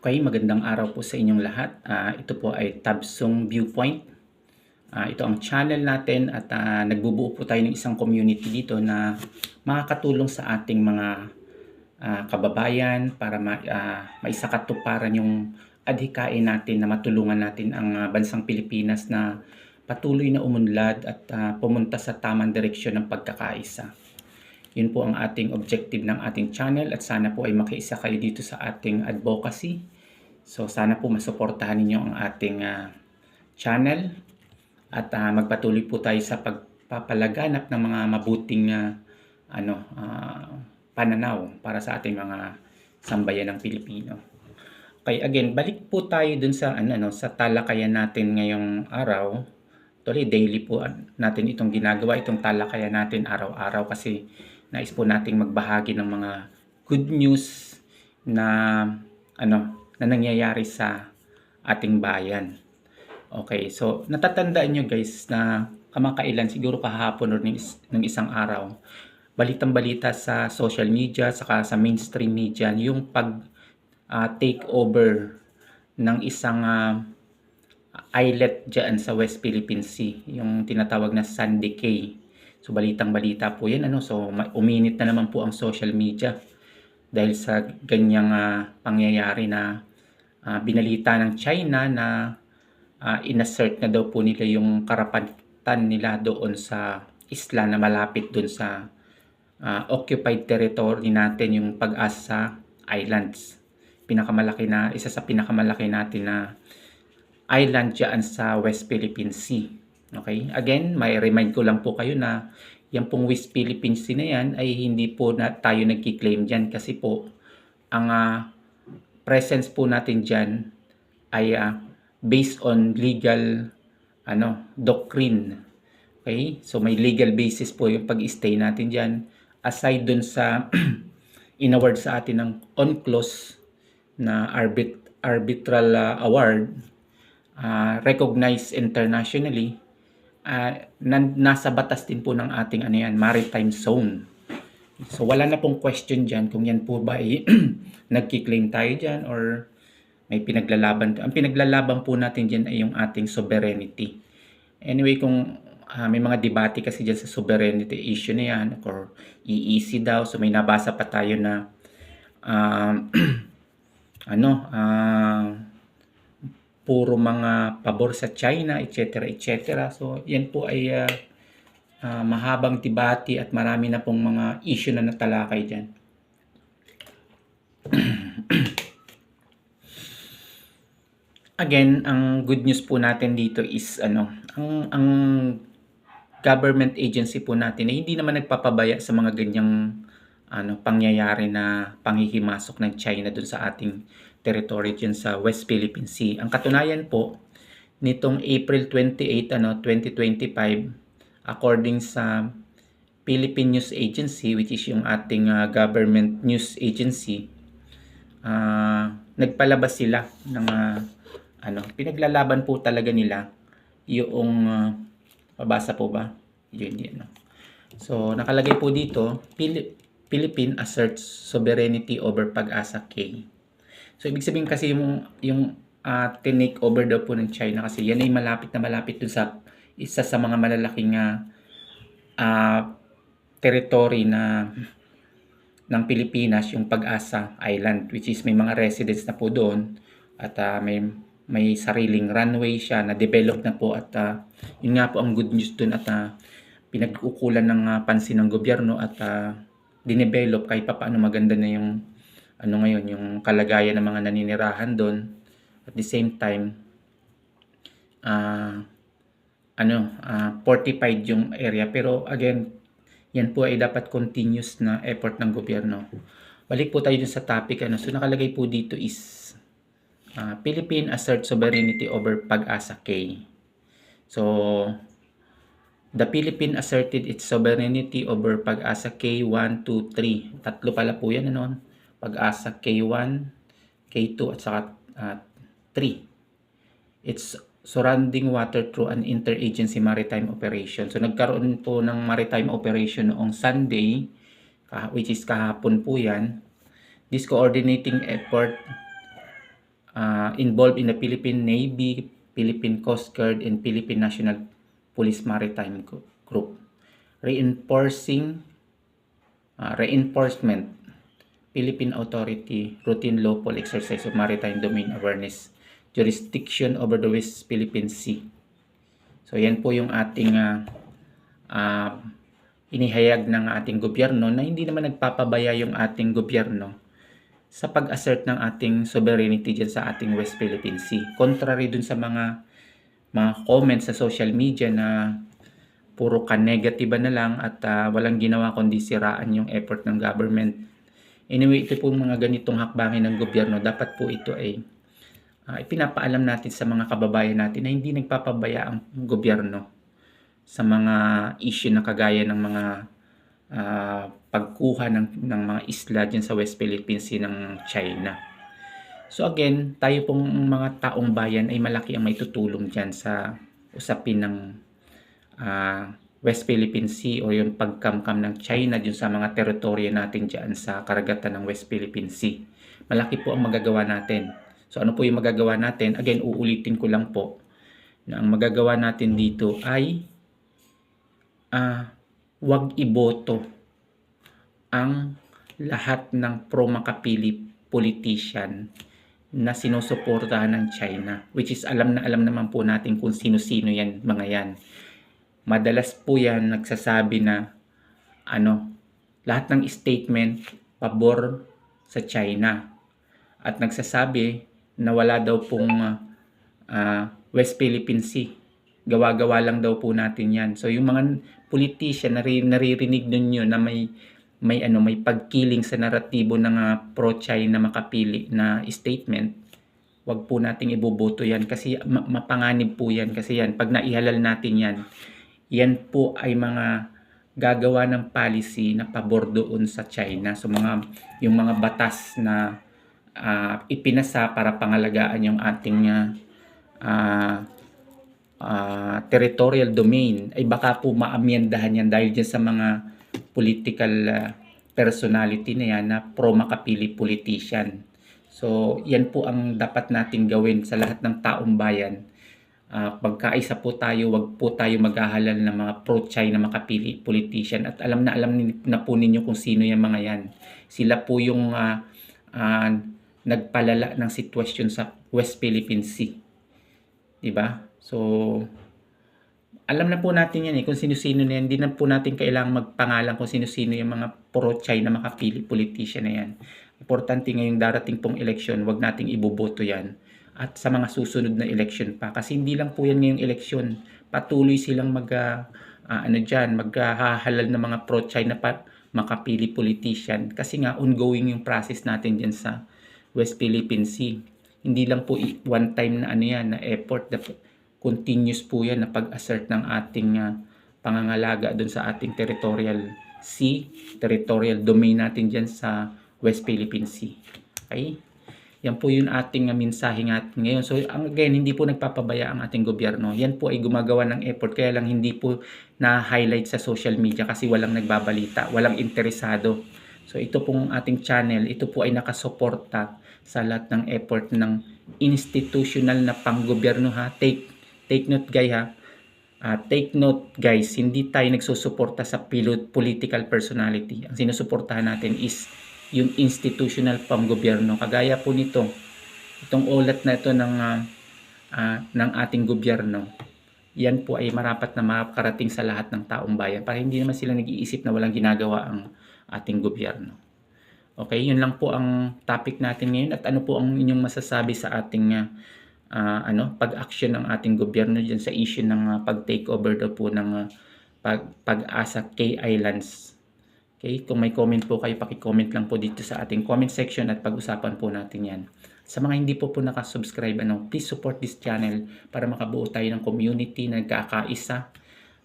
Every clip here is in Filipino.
Okay, magandang araw po sa inyong lahat. Ah, ito po ay Tabsong Viewpoint. Ah, ito ang channel natin at ah, nagbubuo po tayo ng isang community dito na makakatulong sa ating mga ah, kababayan para ma, ah, maisakatuparan yung adhikain natin na matulungan natin ang ah, bansang Pilipinas na patuloy na umunlad at ah, pumunta sa tamang direksyon ng pagkakaisa. Yun po ang ating objective ng ating channel at sana po ay makiisa kayo dito sa ating advocacy. So sana po masuportahan ninyo ang ating ah, channel at ah, magpatuloy po tayo sa pagpapalaganap ng mga mabuting ah, ano ah, pananaw para sa ating mga sambayan ng Pilipino. Okay, again, balik po tayo dun sa ano, ano sa talakayan natin ngayong araw. Actually, daily po natin itong ginagawa, itong talakayan natin araw-araw kasi nais po nating magbahagi ng mga good news na ano na nangyayari sa ating bayan. Okay, so natatandaan nyo guys na kamakailan siguro kahapon or ng, is- ng isang araw balitang balita sa social media saka sa mainstream media yung pag ah, take over ng isang ah, islet dyan sa West Philippine Sea, yung tinatawag na Sandy Cay. So balitang balita po yan ano, so uminit na naman po ang social media dahil sa ganyang ah, pangyayari na ah, binalita ng China na uh, inassert na daw po nila yung karapatan nila doon sa isla na malapit doon sa ah, occupied territory natin yung Pag-asa Islands. Pinakamalaki na isa sa pinakamalaki natin na island diyan sa West Philippine Sea. Okay? Again, may remind ko lang po kayo na yung pong West Philippine Sea na yan ay hindi po na tayo nagki-claim diyan kasi po ang ah, presence po natin diyan ay ah, based on legal ano doctrine. Okay? So may legal basis po yung pag-stay natin diyan aside dun sa inaward sa atin ng UNCLOS na arbit arbitral ah, award ah, recognized internationally nan- nasa batas din po ng ating ano yan, maritime zone. So wala na pong question diyan kung yan po ba ay nagki-claim tayo diyan or may pinaglalaban. Ang pinaglalaban po natin diyan ay yung ating sovereignty. Anyway, kung ah, may mga debate kasi diyan sa sovereignty issue na yan or EEC daw. So may nabasa pa tayo na um, ano, ah, puro mga pabor sa China, etc. etc. So yan po ay ah, ah, mahabang debate at marami na pong mga issue na natalakay diyan. Again, ang good news po natin dito is ano, ang ang government agency po natin ay hindi naman nagpapabaya sa mga ganyang ano pangyayari na panghihimasok ng China dun sa ating territory dyan sa West Philippine Sea. Ang katunayan po nitong April 28 ano 2025 according sa Philippine News Agency which is yung ating ah, government news agency ah, nagpalabas sila ng ah, ano pinaglalaban po talaga nila yung ah, pabasa po ba yun yun no? so nakalagay po dito Pili- Philippine asserts sovereignty over Pag-asa K so ibig sabihin kasi yung yung uh, tinake over daw po ng China kasi yan ay malapit na malapit dun sa isa sa mga malalaking ah, ah, territory na ng Pilipinas yung Pag-asa Island which is may mga residents na po doon at ah, may may sariling runway siya na develop na po at ah, yun nga po ang good news doon at ah, pinag-ukulan ng ah, pansin ng gobyerno at ah, dinevelop kahit pa paano maganda na yung ano ngayon yung kalagayan ng mga naninirahan doon. At the same time ah ano ah, fortified yung area. Pero again yan po ay dapat continuous na effort ng gobyerno. Balik po tayo dun sa topic ano. So nakalagay po dito is ah, Philippine assert sovereignty over Pag-asa K. So the Philippine asserted its sovereignty over Pag-asa K 1 2 3 tatlo pala po yan ano Pag-asa K1 K2 at saka ah, 3 it's surrounding water through an interagency maritime operation. So nagkaroon po ng maritime operation noong Sunday, which is kahapon po yan. This coordinating effort uh, involved in the Philippine Navy, Philippine Coast Guard, and Philippine National Police Maritime Gr- Group. Reinforcing uh, reinforcement Philippine Authority routine lawful exercise of maritime domain awareness jurisdiction over the West Philippine Sea. So yan po yung ating uh, uh, inihayag ng ating gobyerno na hindi naman nagpapabaya yung ating gobyerno sa pag-assert ng ating sovereignty dyan sa ating West Philippine Sea. Contrary dun sa mga mga comments sa social media na puro ka negative na lang at uh, walang ginawa kundi siraan yung effort ng government. Anyway, ito po mga ganitong hakbangin ng gobyerno. Dapat po ito ay uh, ipinapaalam natin sa mga kababayan natin na hindi nagpapabaya ang gobyerno sa mga issue na kagaya ng mga uh, pagkuha ng, ng mga isla dyan sa West Philippine Sea ng China. So again, tayo pong mga taong bayan ay malaki ang may tutulong dyan sa usapin ng uh, West Philippine Sea o yung pagkamkam ng China dyan sa mga teritoryo natin dyan sa karagatan ng West Philippine Sea. Malaki po ang magagawa natin. So ano po yung magagawa natin? Again, uulitin ko lang po na ang magagawa natin dito ay uh, wag iboto ang lahat ng pro-makapili politician na sinusuportahan ng China which is alam na alam naman po natin kung sino-sino yan mga yan. Madalas po yan nagsasabi na ano lahat ng statement pabor sa China. At nagsasabi na wala daw pong uh, West Philippine Sea. Gawa-gawa lang daw po natin yan. So yung mga politician nari, naririnig ninyo na may may ano may pagkiling sa naratibo ng uh, pro-China makapili na statement, wag po nating iboboto yan kasi ma- mapanganib po yan kasi yan pag naihalal natin yan, yan po ay mga gagawa ng policy na pabor doon sa China. So mga yung mga batas na uh, ipinasa para pangalagaan yung ating uh, uh, territorial domain ay baka po maamyendahan yan dahil dyan sa mga political uh, personality na yan na pro-makapili politician. So, yan po ang dapat nating gawin sa lahat ng taong bayan. Uh, pagkaisa po tayo, wag po tayo maghahalal ng mga pro-China makapili politician. At alam na alam na po ninyo kung sino yung mga yan. Sila po yung uh, uh, nagpalala ng sitwasyon sa West Philippine Sea. Diba? So, alam na po natin yan eh, kung sino-sino na yan. Hindi na po natin kailangang magpangalan kung sino-sino yung mga pro-China makapili politician na yan. Importante ngayong darating pong eleksyon, wag nating iboboto yan. At sa mga susunod na eleksyon pa. Kasi hindi lang po yan ngayong eleksyon. Patuloy silang mag, uh, ano dyan, maghahalal uh, ng mga pro-China pa makapili politician. Kasi nga ongoing yung process natin dyan sa West Philippine Sea. Hindi lang po one time na ano yan, na effort. The, continuous po yan na pag-assert ng ating uh, pangangalaga doon sa ating territorial sea, territorial domain natin dyan sa West Philippine Sea. Okay? Yan po yung ating uh, mensahe natin ngayon. So again, hindi po nagpapabaya ang ating gobyerno. Yan po ay gumagawa ng effort kaya lang hindi po na-highlight sa social media kasi walang nagbabalita, walang interesado. So ito pong ating channel, ito po ay nakasuporta sa lahat ng effort ng institutional na panggobyerno ha. Take Take note guys ha. Uh, take note guys, hindi tayo nagsusuporta sa political personality. Ang sinusuportahan natin is yung institutional panggobyerno. Kagaya po nito, itong ulat na ito ng, uh, uh, ng ating gobyerno. Yan po ay marapat na makarating sa lahat ng taong bayan para hindi naman sila nag-iisip na walang ginagawa ang ating gobyerno. Okay, yun lang po ang topic natin ngayon at ano po ang inyong masasabi sa ating uh, uh, ano pag-action ng ating gobyerno diyan sa issue ng uh, pag-takeover daw po ng uh, pag pag-asa K Islands. Okay, kung may comment po kayo, paki-comment lang po dito sa ating comment section at pag-usapan po natin 'yan. Sa mga hindi po po naka-subscribe, ano, please support this channel para makabuo tayo ng community na nagkakaisa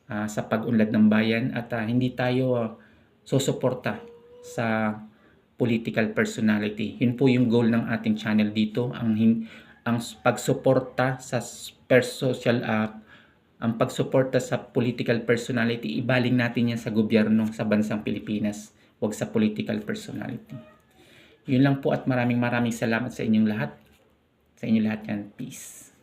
uh, sa pag-unlad ng bayan at uh, hindi tayo uh, susuporta sa political personality. Yun po yung goal ng ating channel dito. Ang ang pagsuporta sa per social uh, ang pagsuporta sa political personality, ibaling natin yan sa gobyerno sa bansang Pilipinas, wag sa political personality. Yun lang po at maraming maraming salamat sa inyong lahat. Sa inyo lahat yan. Peace.